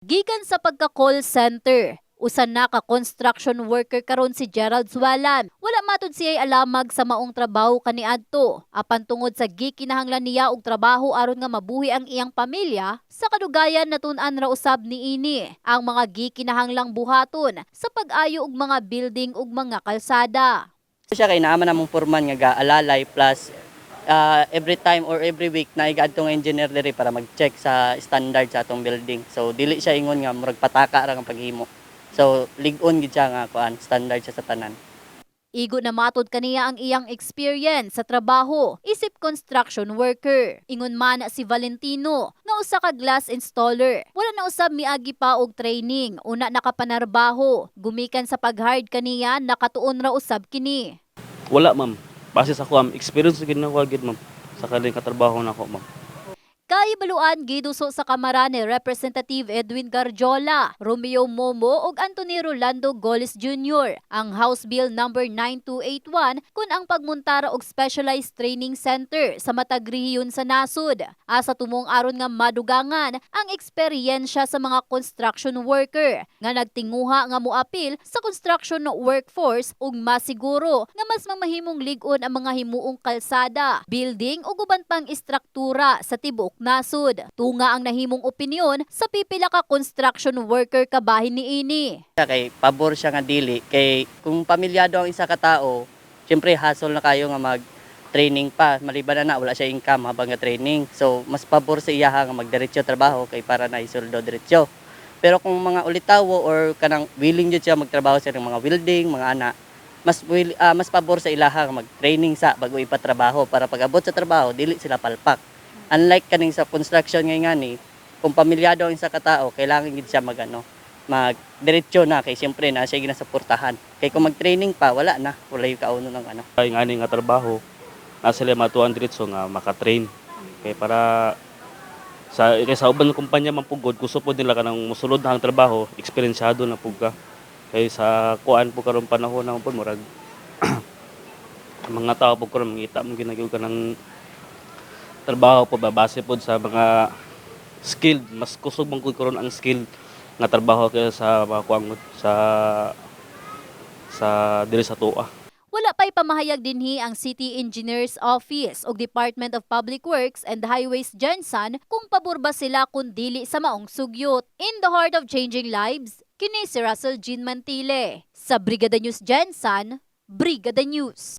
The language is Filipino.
Gikan sa pagka-call center, usan na ka construction worker karon si Gerald Sualan. Wala matud siya alamag sa maong trabaho kaniadto. Apan tungod sa gikinahanglan niya og trabaho aron nga mabuhi ang iyang pamilya, sa kadugayan natun-an ra usab ni ini ang mga gikinahanglang buhaton sa pag-ayo og mga building ug mga kalsada. siya kay naman namong forman nga gaalalay plus ah, every time or every week na igadto nga engineer diri para mag-check sa standard sa atong building. So dili siya ingon nga murag pataka ra ang paghimo. So lig-on gid siya nga kuan standard siya sa tanan. Igo na matod kaniya ang iyang experience sa trabaho, isip construction worker. Ingon man si Valentino nga usa ka glass installer. Wala na usab miagi pa og training, una nakapanarbaho. Gumikan sa pag-hard kaniya nakatuon ra usab kini. Wala, ma'am. Base sa kuam, experience gid na ko gid, ma'am. Sa kaling katrabaho na ko, ma'am. Kaibaluan giduso sa kamara ni Representative Edwin Garjola, Romeo Momo ug Anthony Rolando Goles Jr. ang House Bill number 9281 kun ang pagmuntara og specialized training center sa matag rehiyon sa nasod. Asa tumong aron nga madugangan ang eksperyensya sa mga construction worker nga nagtinguha nga moapil sa construction workforce ug masiguro nga mas mamahimong lig-on ang mga himuong kalsada, building ug uban pang istruktura sa tibok nasod. Tunga ang nahimong opinyon sa pipila ka construction worker kabahin ni ini. Kay pabor siya nga dili. Kay kung pamilyado ang isa ka tao, syempre hassle na kayo nga mag training pa. Maliban na na wala siya income habang nga training. So mas pabor sa iya nga magdiretso trabaho kay para na isuldo diretso. Pero kung mga ulitawo or kanang willing jud siya magtrabaho sa mga welding mga ana mas will, ah, mas pabor sa ilaha mag-training sa bago ipatrabaho. Para pag-abot sa trabaho dili sila palpak unlike kaning sa construction ngay ngani kung pamilyado ang isa ka tao kailangan gid siya magano mag diretso na kay siyempre na siya ginasuportahan kay kung mag-training pa wala na wala yung kauno ng ano Ay nga nga trabaho, na sila matuan diretso nga makatrain. Kay para sa kay sa uban kumpanya man pugod, gusto po nila kanang musulod na ang trabaho, eksperyensyado na pug ka. Kay sa kuan po karon panahon na po murag mga tao po karon mangita mo ginagawa ka ng trabaho po babase po sa mga skilled mas kusog man ko ang skilled nga trabaho kaya sa mga kuan sa sa diri sa tuwa. Wala pa'y pamahayag dinhi ang City Engineers Office o Department of Public Works and Highways Jensen kung pabor ba sila kung dili sa maong sugyot. In the heart of changing lives, kini si Russell Jean Mantile. Sa Brigada News Jensen, Brigada News.